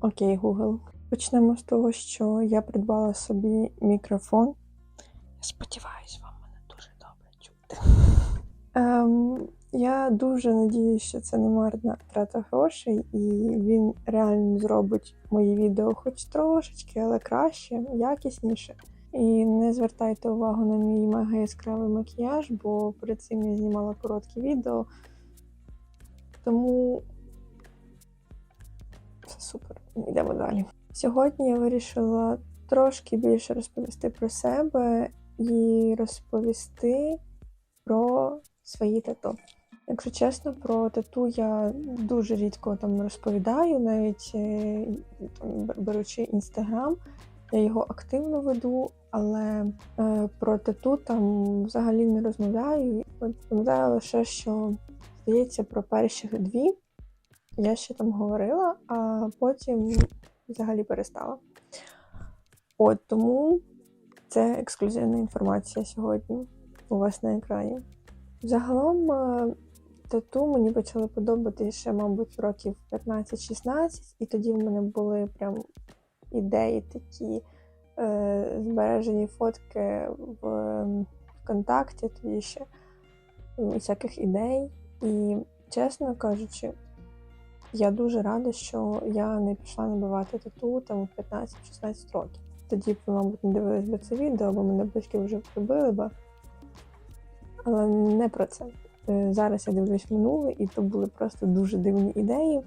Окей, Google. Почнемо з того, що я придбала собі мікрофон. Я сподіваюся, вам мене дуже добре чути. Ем, я дуже надіюся, що це не марна трата грошей, і він реально зробить мої відео хоч трошечки, але краще, якісніше. І не звертайте увагу на мій мега яскравий макіяж, бо перед цим я знімала короткі відео. Тому все супер. Йдемо далі. Сьогодні я вирішила трошки більше розповісти про себе і розповісти про свої тату. Якщо чесно, про тату я дуже рідко там розповідаю, навіть е, там, беручи інстаграм, я його активно веду, але е, про тату там взагалі не розмовляю. Пам'ятаю лише, що здається про перших дві я ще там говорила, а потім взагалі перестала. От тому це ексклюзивна інформація сьогодні у вас на екрані. Загалом е, тату мені почали подобатися ще, мабуть, років 15-16, і тоді в мене були прям ідеї такі збережені фотки в ВКонтакті, тоді ще всяких ідей. І, чесно кажучи, я дуже рада, що я не пішла набивати тату там в 15-16 років. Тоді б, мабуть, не дивились би це відео, бо мене батьки вже прибили би. Але не про це. Е, Зараз я дивлюсь минуле, і то були просто дуже дивні ідеї.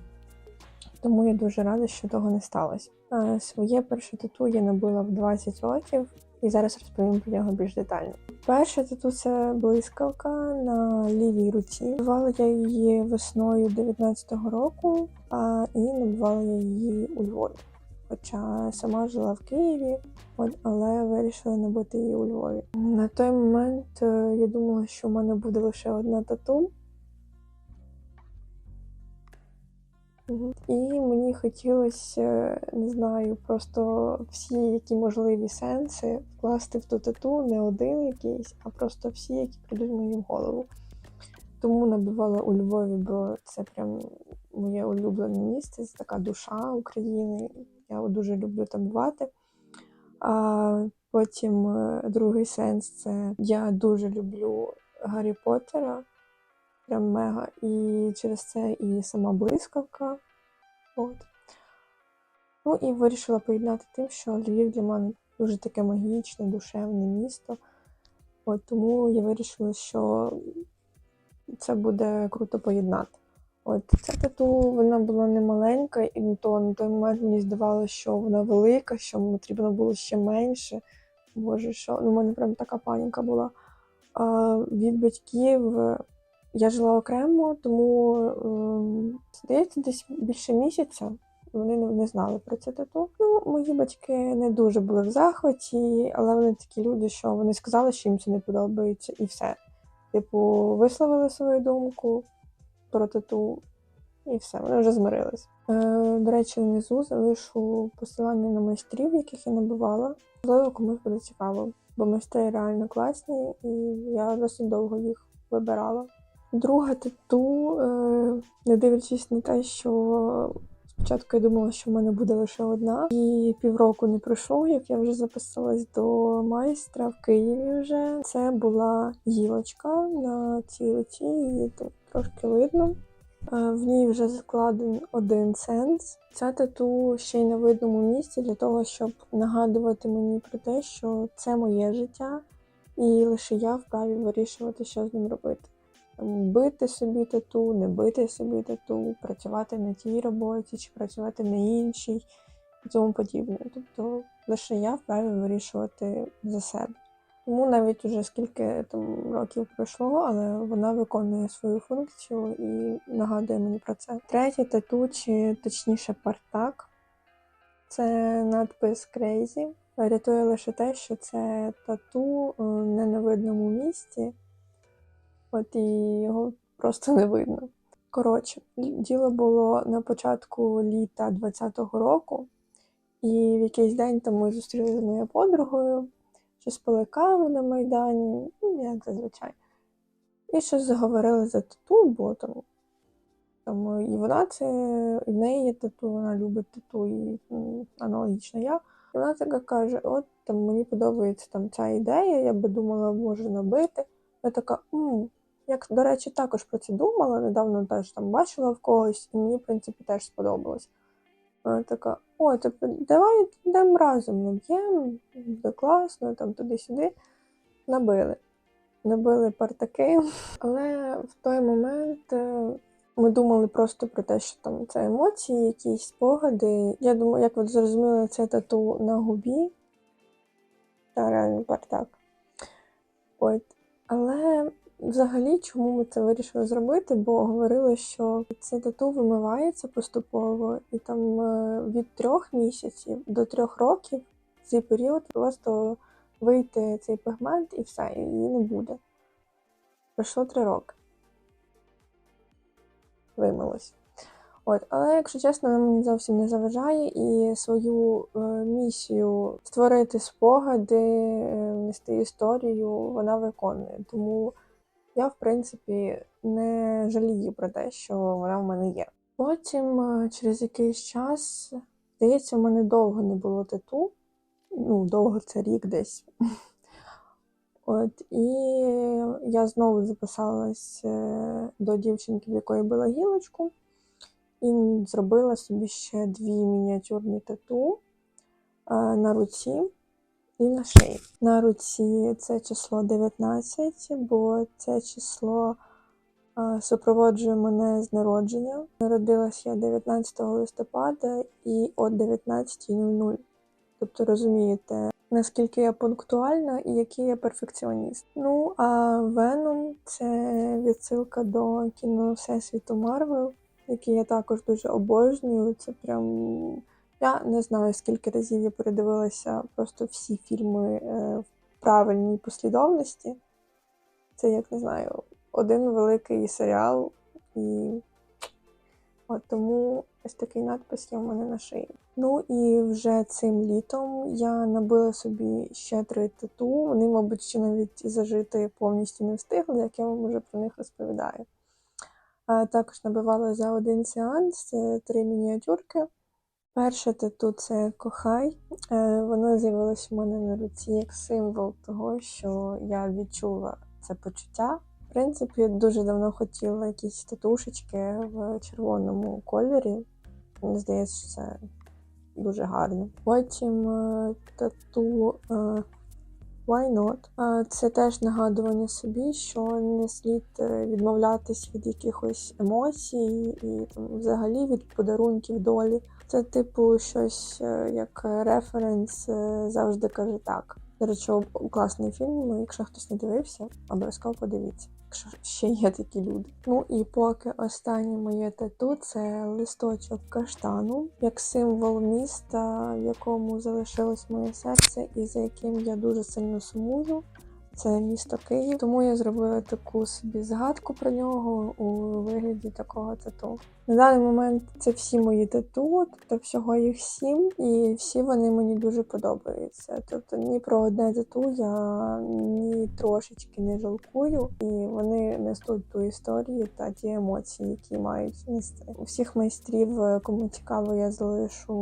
Тому я дуже рада, що того не сталося. Своє перше тату я набила в 20 років, і зараз розповім про нього більш детально. Перше тату це блискавка на лівій руці. Набивала я її весною 19-го року, а і набивала я її у Львові. Хоча сама жила в Києві, от, але вирішила набити її у Львові. На той момент е, я думала, що в мене буде лише одна тату. І мені хотілося, е, не знаю, просто всі які можливі сенси вкласти в ту тату, не один якийсь, а просто всі, які прийдуть в голову. Тому набивала у Львові, бо це прям моє улюблене місце, це така душа України. Я дуже люблю там бувати. А потім е, другий сенс це я дуже люблю Гаррі Поттера прям мега. І через це і сама блискавка. От. Ну і вирішила поєднати тим, що Львів для мене дуже таке магічне, душевне місто. От, тому я вирішила, що це буде круто поєднати. От ця тату вона була не маленька, і то на той момент мені здавалося, що вона велика, що потрібно було ще менше. Боже, що ну, у мене прям така паніка була. А, від батьків я жила окремо, тому ем, здається, десь більше місяця вони не, знали про це тату. Ну, мої батьки не дуже були в захваті, але вони такі люди, що вони сказали, що їм це не подобається, і все. Типу, висловили свою думку про тату, і все, вони вже змирились. Е, до речі, внизу залишу посилання на майстрів, яких я набивала. Можливо, комусь буде цікаво, бо майстри реально класні, і я досить довго їх вибирала. Друге тату, е, не дивлячись на те, що спочатку я думала, що в мене буде лише одна, і півроку не пройшло, як я вже записалась до майстра в Києві. Вже це була гілочка на цій руці, її тут трошки видно. Е, В ній вже закладен один сенс. Ця тату ще й на видному місці для того, щоб нагадувати мені про те, що це моє життя, і лише я вправі вирішувати, що з ним робити. Бити собі тату, не бити собі тату, працювати на тій роботі чи працювати на іншій і тому подібне. Тобто лише я вправі вирішувати за себе. Тому навіть уже скільки там років пройшло, але вона виконує свою функцію і нагадує мені про це. Третє тату, чи точніше партак, це надпис Crazy. Рятує лише те, що це тату е, не на видному місці, от і його просто не видно. Коротше, діло було на початку літа 20-го року, і в якийсь день там ми зустрілися з моєю подругою, чи спили каву на Майдані, ну, як зазвичай. І щось заговорили за тату, бо там, там і вона це, і в неї є тату, вона любить тату, і м, аналогічно я. І вона така каже: от там мені подобається там ця ідея, я би думала, може набити. Я така, я, до речі, також про це думала, недавно теж там бачила в когось, і мені, в принципі, теж сподобалось. Вона така, о, типу, давай йдемо разом, наб'ємо, буде класно, там туди-сюди. Набили. Набили партаки. Але в той момент е, ми думали просто про те, що там це емоції, якісь спогади. Я думаю, як ви зрозуміли, це тату на губі. Та реально партак. От. Але взагалі, чому ми це вирішили зробити? Бо говорили, що це тату вимивається поступово, і там е, від трьох місяців до трьох років цей період просто вийде цей пігмент і все, і її не буде. Пройшло три роки. Вимилось. От, але, якщо чесно, вона мені зовсім не заважає і свою е, місію створити спогади, е, внести історію, вона виконує. Тому я, в принципі, не жалію про те, що вона в мене є. Потім, е, через якийсь час, здається, в мене довго не було тату. Ну, довго це рік десь. От, і я знову записалась е, до дівчинки, в якої була гілочку, і зробила собі ще дві мініатюрні тату е, на руці і на шиї. На руці це число 19, бо це число супроводжує мене з народження. Народилась я 19 листопада і о 19.00. Тобто розумієте, наскільки я пунктуальна і який я перфекціоніст. Ну а Веном це відсилка до кіно Всесвіту Марвел, який я також дуже обожнюю. Це прям. Я не знаю, скільки разів я передивилася просто всі фільми е, в правильній послідовності. Це, як не знаю, один великий серіал, і от тому ось такий надпис є в мене на шиї. Ну і вже цим літом я набила собі ще три тату. Вони, мабуть, ще навіть зажити повністю не встигли, як я вам вже про них розповідаю. А також набивала за один сеанс три мініатюрки. Перше тату це кохай. Е, Воно з'явилось у мене на руці як символ того, що я відчула це почуття. В принципі, дуже давно хотіла якісь татушечки в червоному кольорі. Мені здається, що це дуже гарно. Потім е, тату е, Why Not? Це теж нагадування собі, що не слід відмовлятись від якихось емоцій і там, взагалі від подарунків долі. Це, типу, щось е, як референс е, завжди каже так. До речі, класний фільм. Якщо хтось не дивився, обов'язково подивіться. Якщо ще є такі люди. Ну і поки останнє моє тату це листочок каштану, як символ міста, в якому залишилось моє серце, і за яким я дуже сильно сумую. Це місто Київ. Тому я зробила таку собі згадку про нього у вигляді такого тату. На даний момент це всі мої тату, тобто всього їх сім, і всі вони мені дуже подобаються. Тобто ні про одне тату я ні трошечки не жалкую, і вони несуть ту історію та ті емоції, які мають нести. Усіх майстрів, е, кому цікаво, я залишу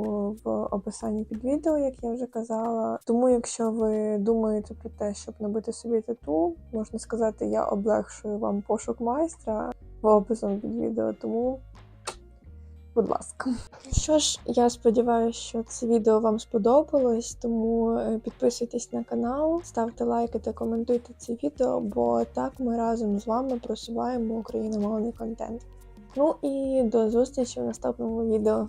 в описанні під відео, як я вже казала. Тому, якщо ви думаєте про те, щоб набити собі тату, можна сказати, я облегшую вам пошук майстра в описом під відео. Тому будь ласка. Що ж, я сподіваюся, що це відео вам сподобалось, тому е, підписуйтесь на канал, ставте лайки та коментуйте це відео, бо так ми разом з вами просуваємо україномовний контент. Ну і до зустрічі в наступному відео.